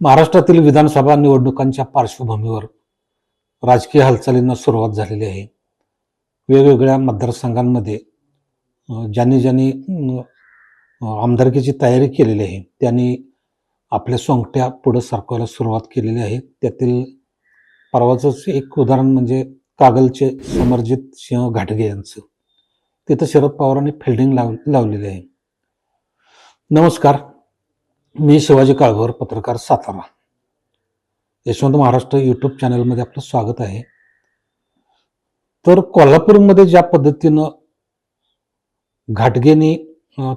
महाराष्ट्रातील विधानसभा निवडणुकांच्या पार्श्वभूमीवर राजकीय हालचालींना सुरुवात झालेली आहे. वेगवेगळ्या मतदारसंघांमध्ये ज्यांनी ज्यांनी आमदारकीची तयारी केलेली आहे त्यांनी आपल्या सोंगट्या पुढं सरकवायला सुरुवात केलेली आहे. त्यातील परवाचंच एक उदाहरण म्हणजे कागलचे समरजित सिंह घाटगे यांचं. तिथं शरद पवारांनी फिल्डिंग लाव लावलेली आहे. नमस्कार. मी शिवाजी काळभोर पत्रकार सातारा. यशवंत महाराष्ट्र यूट्यूब चॅनलमध्ये आपलं स्वागत आहे. तर कोल्हापूरमध्ये ज्या पद्धतीनं घाटगेनी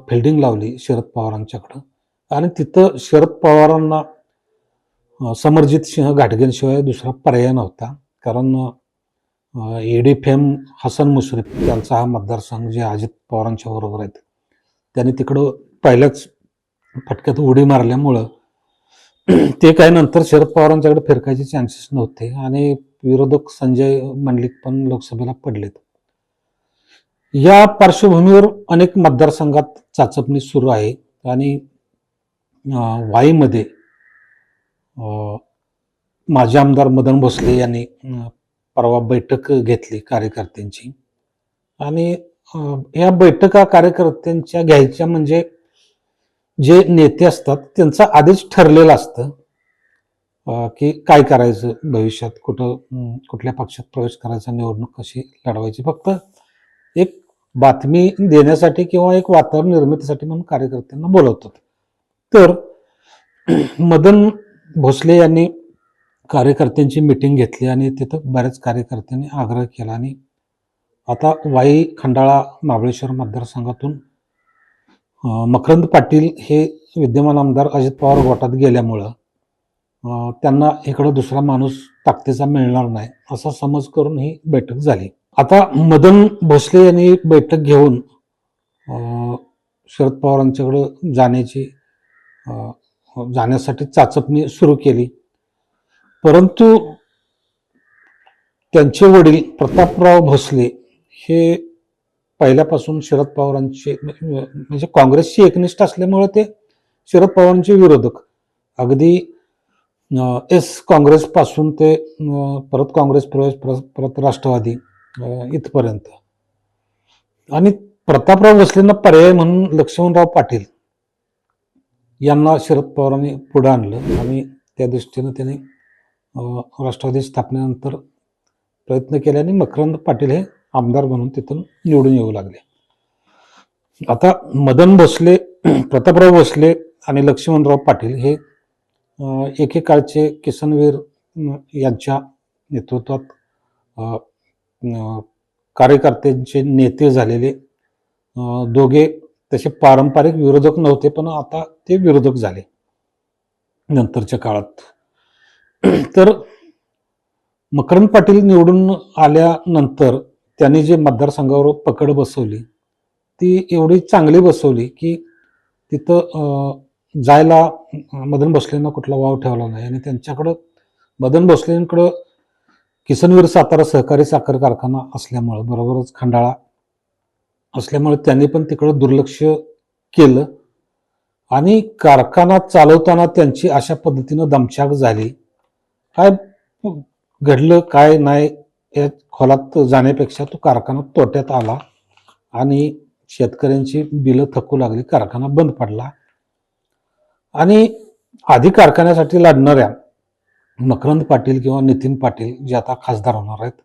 फिल्डिंग लावली शरद पवारांच्याकडं आणि तिथं शरद पवारांना समरजित सिंह घाटगेंशिवाय दुसरा पर्याय नव्हता. कारण एडी फेम हसन मुश्रीफ त्यांचा हा मतदारसंघ जे अजित पवारांच्या बरोबर आहेत त्यांनी तिकडं पहिल्याच फटक्यात उडी मारल्यामुळं ते काय नंतर शरद पवारांच्याकडे फिरकायचे चान्सेस नव्हते आणि विरोधक संजय मंडलिक पण लोकसभेला पडलेत. या पार्श्वभूमीवर अनेक मतदारसंघात चाचपणी सुरू आहे आणि वाईमध्ये माजी आमदार मदन भोसले यांनी परवा बैठक घेतली कार्यकर्त्यांची. आणि या बैठका कार्यकर्त्यांच्या घ्यायच्या म्हणजे जे नेते असतात त्यांचा आधीच ठरलेलं असतं की काय करायचं भविष्यात कुठं कुठल्या पक्षात प्रवेश करायचा निवडणूक कशी लढवायची फक्त एक बातमी देण्यासाठी किंवा एक वातावरण निर्मितीसाठी म्हणून कार्यकर्त्यांना बोलवतात. तर मदन भोसले यांनी कार्यकर्त्यांची मिटिंग घेतली आणि तिथं बऱ्याच कार्यकर्त्यांनी आग्रह केला आणि आता वाई खंडाळा महाबळेश्वर मतदारसंघातून मकरंद पाटील हे विद्यमान आमदार अजित पवार गोटात गेल्यामुळं त्यांना इकडं दुसरा माणूस ताकदीचा मिळणार नाही असा समज करून ही बैठक झाली. आता मदन भोसले यांनी बैठक घेऊन शरद पवारांच्याकडं जाण्याची जाण्यासाठी चाचपणी सुरू केली. परंतु त्यांचे वडील प्रतापराव भोसले हे पहिल्यापासून शरद पवारांचे म्हणजे काँग्रेसशी एकनिष्ठ असल्यामुळे ते शरद पवारांचे विरोधक. अगदी एस काँग्रेसपासून ते परत काँग्रेस प्रवेश परत परत राष्ट्रवादी इथपर्यंत. आणि प्रतापराव भोसलेंना पर्याय म्हणून लक्ष्मणराव पाटील यांना शरद पवारांनी पुढे आणलं आणि त्या दृष्टीनं त्यांनी राष्ट्रवादी स्थापनेनंतर प्रयत्न केले आणि मकरंद पाटील हे आमदार म्हणून तिथून निवडून येऊ लागले. आता मदन भोसले प्रतापराव भोसले आणि लक्ष्मणराव पाटील हे एकेकाळचे किसनवीर यांच्या नेतृत्वात कार्यकर्त्यांचे नेते झालेले. दोघे तसे पारंपरिक विरोधक नव्हते पण आता ते विरोधक झाले नंतरच्या काळात. तर मकरंद पाटील निवडून आल्यानंतर त्यांनी जे मतदारसंघावर पकड बसवली ती एवढी चांगली बसवली की तिथं जायला मदन भोसलेंना कुठला वाव ठेवला नाही. आणि त्यांच्याकडं मदन भोसलेंकडं किसनवीर सातारा सहकारी साखर कारखाना असल्यामुळं बरोबरच खंडाळा असल्यामुळे त्यांनी पण तिकडं दुर्लक्ष केलं. आणि कारखाना चालवताना त्यांची अशा पद्धतीनं दमछाक झाली. काय घडलं काय नाही या खोलात जाण्यापेक्षा तो कारखाना तोट्यात आला आणि शेतकऱ्यांची बिलं थकू लागली कारखाना बंद पडला. आणि आधी कारखान्यासाठी लढणाऱ्या मकरंद पाटील किंवा नितीन पाटील जे आता खासदार होणार आहेत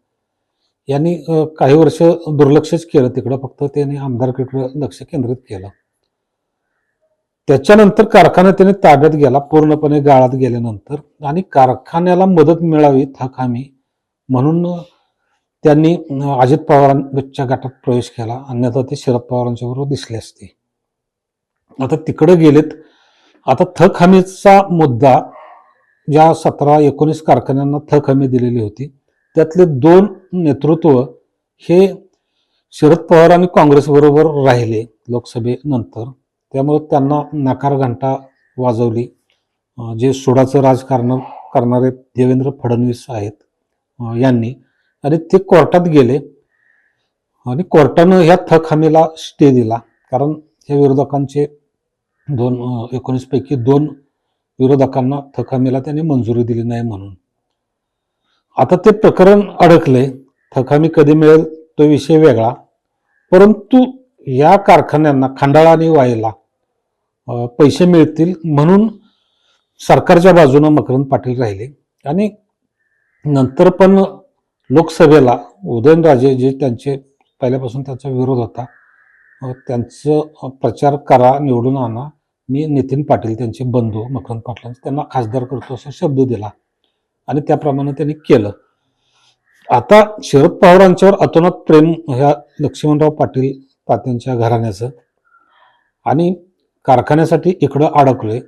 यांनी काही वर्ष दुर्लक्षच केलं. तिकडं फक्त त्यांनी आमदारकीकडे लक्ष केंद्रित केलं. त्याच्यानंतर कारखाना त्याने ताब्यात गेला पूर्णपणे गाळात गेल्यानंतर. आणि कारखान्याला मदत मिळावी थक हमी म्हणून त्यांनी अजित पवारांच्या गटात प्रवेश केला. अन्यथा ते शरद पवारांच्या बरोबर दिसले असते. आता तिकडे गेलेत. आता थक हमीचा मुद्दा ज्या सतरा एकोणीस कारखान्यांना थक हमी दिलेली होती त्यातले दोन नेतृत्व हे शरद पवार आणि काँग्रेसबरोबर राहिले लोकसभेनंतर. त्यामुळे त्यांना नकार घंटा वाजवली. जे सोडाचं राजकारण करणारे देवेंद्र फडणवीस आहेत यांनी. आणि ते कोर्टात गेले. आणि कोर्टानं ह्या थक हमीला स्टे दिला. कारण या विरोधकांचे दोन एकोणीसपैकी दोन विरोधकांना थकामीला त्यांनी मंजुरी दिली नाही म्हणून. आता ते प्रकरण अडकले. थकामी कधी मिळेल तो विषय वेगळा. परंतु या कारखान्यांना खंडाळा आणि वाईला पैसे मिळतील म्हणून सरकारच्या बाजूनं मकरंद पाटील राहिले. आणि नंतर पण लोकसभेला उदयनराजे जे त्यांचे पहिल्यापासून त्यांचा विरोध होता त्यांचं प्रचार करा निवडून आणा. मी नितीन पाटील त्यांचे बंधू मकरंद पाटलांचे त्यांना खासदार करतो असा शब्द दिला आणि त्याप्रमाणे त्यांनी केलं. आता शरद पवारांच्यावर अतोनात प्रेम ह्या लक्ष्मणराव पाटील तात्यांच्या घराण्याचं आणि कारखान्यासाठी इकडं अडकले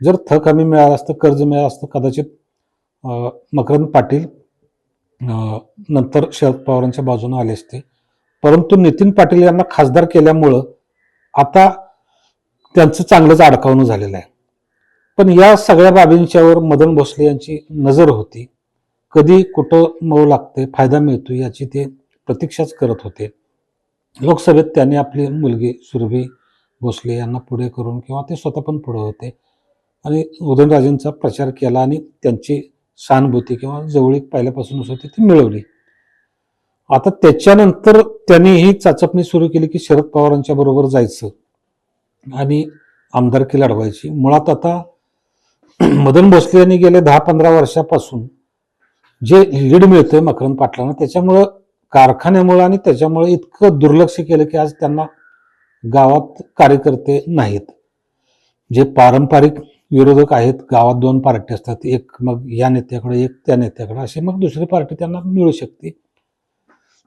जर थक हमी मिळालं असतं कर्ज मिळालं असतं कदाचित मकरंद पाटील नंतर शरद पवारांच्या बाजूने आले असते. परंतु नितीन पाटील यांना खासदार केल्यामुळं आता त्यांचं चांगलंच अडकावणं झालेलं आहे. पण या सगळ्या बाबींच्यावर मदन भोसले यांची नजर होती. कधी कुठं मऊ लागते फायदा मिळतो याची ते प्रतीक्षाच करत होते. लोकसभेत त्यांनी आपली मुलगी सुरभी भोसले यांना पुढे करून किंवा ते स्वतः पण पुढे होते. आणि उदयनराजेंचा प्रचार केला आणि त्यांची सहानुभूती किंवा जवळीक पहिल्यापासूनच होती ती मिळवली. आता त्याच्यानंतर त्यांनी ही चाचपणी सुरू केली की शरद पवारांच्या बरोबर जायचं आणि आमदारकी लढवायची. मुळात आता मदन भोसले यांनी गेले दहा पंधरा वर्षापासून जे लीड मिळतंय मकरंद पाटलांना त्याच्यामुळं कारखान्यामुळं आणि त्याच्यामुळे इतकं दुर्लक्ष केलं की आज त्यांना गावात कार्यकर्ते नाहीत. जे पारंपरिक विरोधक आहेत गावात दोन पार्टी असतात एक मग या नेत्याकडे एक त्या नेत्याकडे अशी मग दुसरी पार्टी त्यांना मिळू शकते.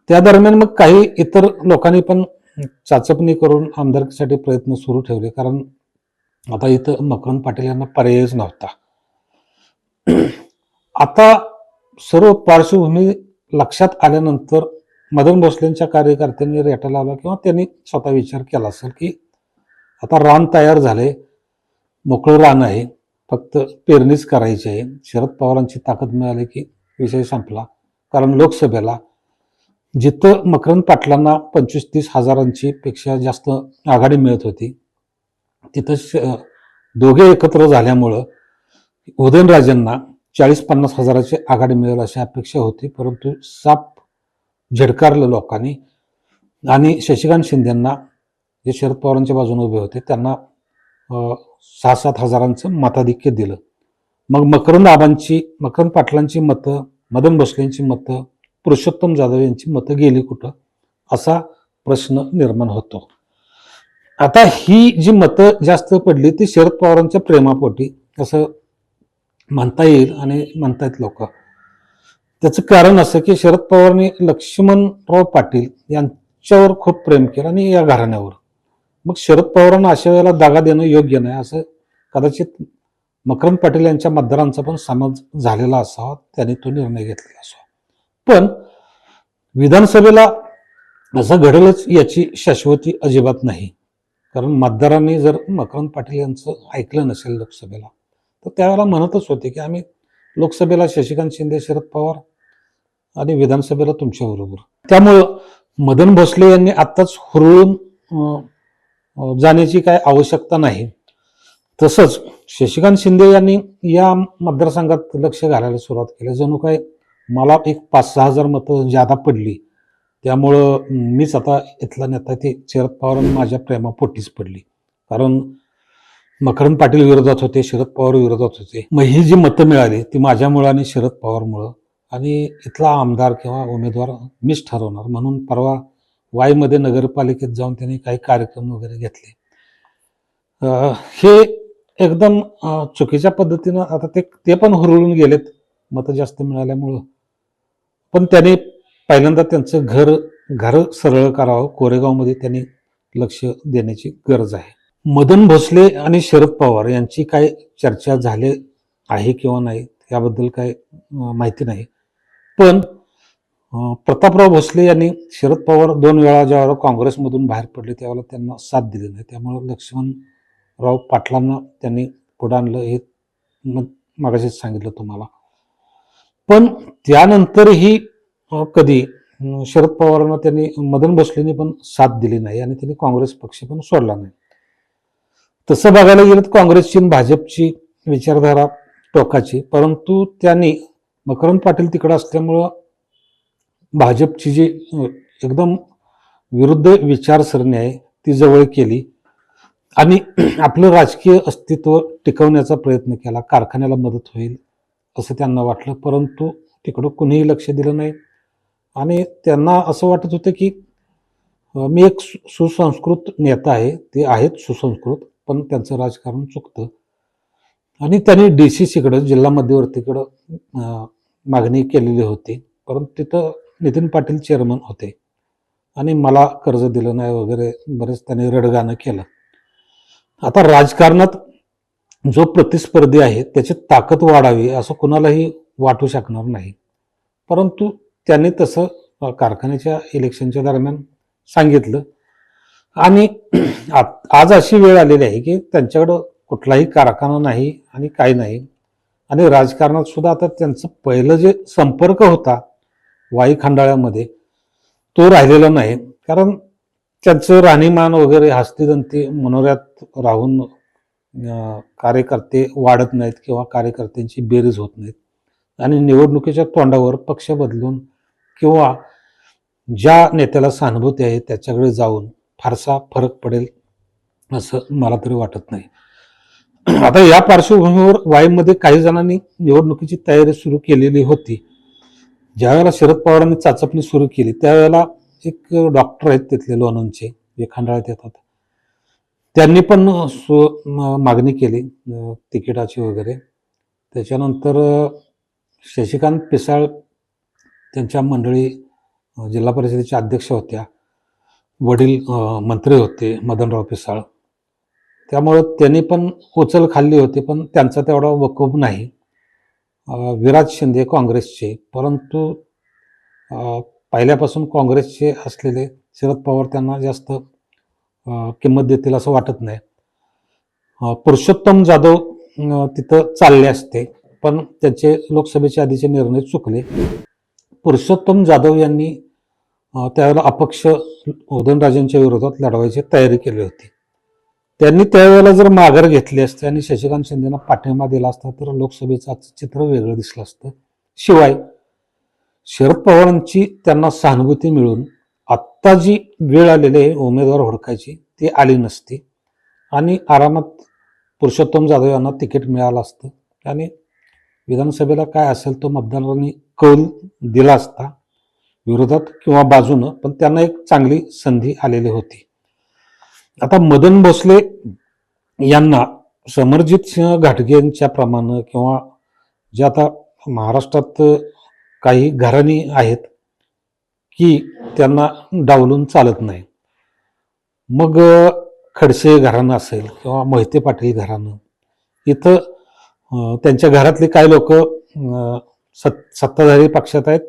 त्या दरम्यान मग काही इतर लोकांनी पण चाचपणी करून आमदारकीसाठी प्रयत्न सुरू ठेवले कारण आता इथं मकरंद पाटील यांना पर्यायच नव्हता. आता सर्व पार्श्वभूमी लक्षात आल्यानंतर मदन भोसलेंच्या कार्यकर्त्यांनी रेटा लावला किंवा त्यांनी स्वतः विचार केला असेल की आता रान तयार झाले मोकळं रान आहे. फक्त पेरणीच करायची आहे. शरद पवारांची ताकद मिळाली की विषय संपला. कारण लोकसभेला जिथं मकरंद पाटलांना पंचवीस तीस हजारांची पेक्षा जास्त आघाडी मिळत होती तिथं श- दोघे एकत्र झाल्यामुळं उदयनराजेंना चाळीस पन्नास हजाराची आघाडी मिळेल अशी अपेक्षा होती. परंतु साप झडकारलं लोकांनी आणि शशिकांत शिंदेंना जे शरद पवारांच्या बाजूने उभे होते त्यांना सहा सात हजारांचं मताधिक्य दिलं. मग मकरंद आबांची मकरंद पाटलांची मतं मदन भोसलेंची मतं पुरुषोत्तम जाधव यांची मतं गेली कुठं? असा प्रश्न निर्माण होतो. आता ही जी मतं जास्त पडली ती शरद पवारांच्या प्रेमापोटी असं म्हणता येईल आणि म्हणतायत लोक. त्याचं कारण असं की शरद पवारांनी लक्ष्मणराव पाटील यांच्यावर खूप प्रेम केलं आणि या घराण्यावर. मग शरद पवारांना अशा वेळेला दागा देणं योग्य नाही असं कदाचित मकरंद पाटील यांच्या मतदारांचा पण समज झालेला असावा त्यांनी तो निर्णय घेतलेला असावा. पण विधानसभेला असं घडेलच याची शाश्वती अजिबात नाही. कारण मतदारांनी जर मकरंद पाटील यांचं ऐकलं नसेल लोकसभेला तर त्यावेळेला म्हणतच होते की आम्ही लोकसभेला शशिकांत शिंदे शरद पवार आणि विधानसभेला तुमच्याबरोबर त्यामुळं मदन भोसले यांनी आत्ताच हुरळून जाण्याची काय आवश्यकता नाही. तसंच शशिकांत शिंदे यांनी या मतदारसंघात लक्ष घालायला सुरुवात केली. जणू काय मला एक पाच सहा हजार मतं जादा पडली. त्यामुळं मीच आता इथला नेता ते शरद पवार माझ्या प्रेमापोटीच पडली. कारण मकरंद पाटील विरोधात होते शरद पवार विरोधात होते. मग ही जी मतं मिळाली ती माझ्यामुळं आणि शरद पवारमुळं. आणि इथला आमदार किंवा उमेदवार मीच ठरवणार. म्हणून परवा वाईमध्ये नगरपालिकेत जाऊन त्यांनी काही कार्यक्रम वगैरे घेतले. हे एकदम चुकीच्या पद्धतीनं आता ते ते पण हुरळून गेलेत मतं जास्त मिळाल्यामुळं. पण त्यांनी पहिल्यांदा त्यांचं घर घर सरळ करावं कोरेगावमध्ये त्यांनी लक्ष देण्याची गरज आहे. मदन भोसले आणि शरद पवार यांची काय चर्चा झाली आहे किंवा नाही याबद्दल काय माहिती नाही. पण प्रतापराव भोसले यांनी शरद पवार दोन वेळा ज्यावेळेला काँग्रेसमधून बाहेर पडले त्यावेळेला त्यांना साथ दिली नाही. त्यामुळे लक्ष्मणराव पाटलांना त्यांनी पुढे आणलं हे म- मागाशीच सांगितलं तुम्हाला. पण त्यानंतरही कधी शरद पवारांना त्यांनी मदन भोसलेंनी पण साथ दिली नाही आणि त्यांनी काँग्रेस पक्ष पण सोडला नाही. तसं बघायला गेलं तर काँग्रेसची आणि भाजपची विचारधारा टोकाची परंतु त्यांनी मकरंद पाटील तिकडं असल्यामुळं भाजपची जी एकदम विरुद्ध विचारसरणी आहे ती जवळ केली. आणि आपलं राजकीय अस्तित्व टिकवण्याचा प्रयत्न केला. कारखान्याला मदत होईल असं त्यांना वाटलं. परंतु तिकडं कुणीही लक्ष दिलं नाही. आणि त्यांना असं वाटत होतं की मी एक सु- सुसंस्कृत नेता आहे ते आहेत सुसंस्कृत पण त्यांचं राजकारण चुकतं. आणि त्यांनी डी सी सीकडं जिल्हा मध्यवर्तीकडं मागणी केलेली होती. परंतु तिथं नितीन पाटील चेअरमन होते. आणि मला कर्ज दिलं नाही वगैरे बरेच त्यांनी रडगाणं केलं. आता राजकारणात जो प्रतिस्पर्धी आहे त्याची ताकद वाढावी असं कुणालाही वाटू शकणार नाही. परंतु त्यांनी तसं कारखान्याच्या इलेक्शनच्या दरम्यान सांगितलं. आणि आ- आज अशी वेळ आलेली आहे की त्यांच्याकडं कुठलाही कारखाना नाही आणि काही नाही. आणि राजकारणात सुद्धा आता त्यांचं पहिलं जे संपर्क होता वाई खंडाळ्यामध्ये तो राहिलेला नाही. कारण त्यांचं राहणीमान वगैरे हस्तिदंती मनोऱ्यात राहून कार्यकर्ते वाढत नाहीत किंवा कार्यकर्त्यांची बेरीज होत नाहीत. आणि निवडणुकीच्या तोंडावर पक्ष बदलून किंवा ज्या नेत्याला सहानुभूती आहे त्याच्याकडे जाऊन फारसा फरक पडेल असं मला तरी वाटत नाही. आता या पार्श्वभूमीवर वाईमध्ये काही जणांनी निवडणुकीची तयारी सुरू केलेली होती. ज्यावेळेला शरद पवारांनी चाचपणी सुरू केली त्यावेळेला एक डॉक्टर आहेत तिथले लोणंदचे जे खंडाळ्यात येतात. त्यांनी पण सु मागणी केली तिकिटाची वगैरे. त्याच्यानंतर शशिकांत पिसाळ त्यांच्या मंडळी जिल्हा परिषदेच्या अध्यक्ष होत्या. वडील मंत्री होते मदनराव पिसाळ. त्यामुळं त्यांनी पण उचल खाल्ली होती पण त्यांचा तेवढा वकूब नाही. विराज शिंदे काँग्रेसचे. परंतु पहिल्यापासून काँग्रेसचे असलेले शरद पवार त्यांना जास्त किंमत देतील असं वाटत नाही. पुरुषोत्तम जाधव तिथं चालले असते पण त्यांचे लोकसभेचे आधीचे निर्णय चुकले. पुरुषोत्तम जाधव यांनी त्यावेळेला अपक्ष उदयनराजेंच्या विरोधात लढवायची तयारी केली होती. त्यांनी त्यावेळेला जर माघार घेतली असते आणि शशिकांत शिंदेना पाठिंबा दिला असता तर लोकसभेचं आजचं चित्र वेगळं दिसलं असतं. शिवाय शरद पवारांची त्यांना सहानुभूती मिळून आत्ता जी वेळ आलेली आहे उमेदवार हुडकायची ती आली नसती. आणि आरामात पुरुषोत्तम जाधव यांना तिकीट मिळालं असतं. आणि विधानसभेला काय असेल तो मतदारांनी कौल दिला असता विरोधात किंवा बाजूनं पण त्यांना एक चांगली संधी आलेली होती. आता मदन भोसले यांना समरजित सिंह घाटगेंच्या प्रमाणे किंवा जे आता महाराष्ट्रात काही घराणी आहेत की त्यांना डावलून चालत नाही. मग खडसे घराणं असेल किंवा मोहिते पाटील घराणं इथं त्यांच्या घरातले काही लोक सत् सत्ताधारी पक्षात आहेत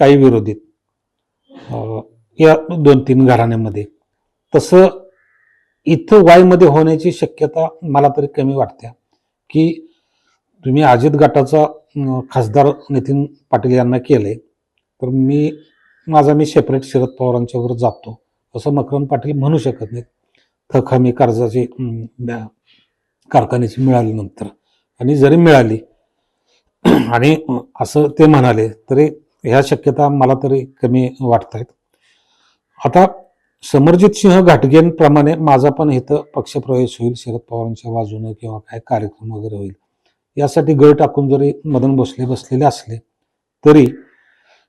काही विरोधीत या दोन तीन घराण्यामध्ये. तसं इथं वायमध्ये होण्याची शक्यता मला तरी कमी वाटते. की तुम्ही अजित गटाचा खासदार नितीन पाटील यांना केले तर मी माझा मी सेपरेट शरद पवारांच्यावर जातो. असं मकरंद पाटील म्हणू शकत नाहीत. थक हमी कर्जाची कारखान्याची मिळाली कारखान्याची मिळाल्यानंतर आणि जरी मिळाली आणि असं ते म्हणाले तरी ह्या शक्यता मला तरी कमी वाटत आहेत आता समरजित सिंह घाटगेंप्रमाणे माझा पण इथं पक्षप्रवेश होईल शरद पवारांच्या बाजूने किंवा काय कार्यक्रम वगैरे होईल. यासाठी गळ टाकून जरी मदन भोसले बसलेले असले तरी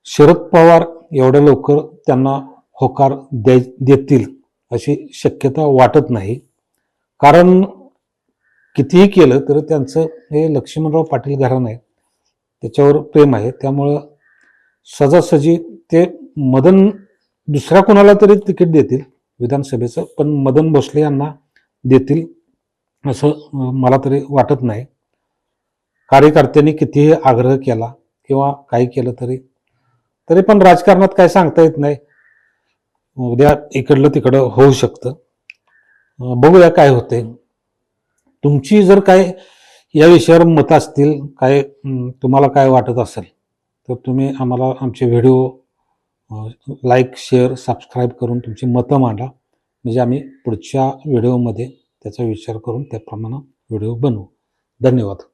शरद पवार एवढ्या लवकर त्यांना होकार द्याय देतील अशी शक्यता वाटत नाही. कारण कितीही केलं तरी त्यांचं हे लक्ष्मणराव पाटील घराणं आहे. त्याच्यावर प्रेम आहे. त्यामुळं सजासजी ते मदन दुसऱ्या कोणाला तरी तिकीट देतील विधानसभेचं पण मदन भोसले यांना देतील असं मला तरी वाटत नाही. कार्यकर्त्यांनी कितीही आग्रह केला किंवा काही केलं तरी तरी पण राजकारणात काय सांगता येत नाही. उद्या इकडलं तिकडं होऊ शकतं. बघूया काय होते. तुमची जर काय या विषयावर मतं असतील काय तुम्हाला काय वाटत असेल तर तुम्ही आम्हाला आमचे व्हिडिओ लाईक शेअर सबस्क्राईब करून तुमची मतं मांडा. म्हणजे आम्ही पुढच्या व्हिडिओमध्ये त्याचा विचार करून त्याप्रमाणे व्हिडिओ बनवू. धन्यवाद.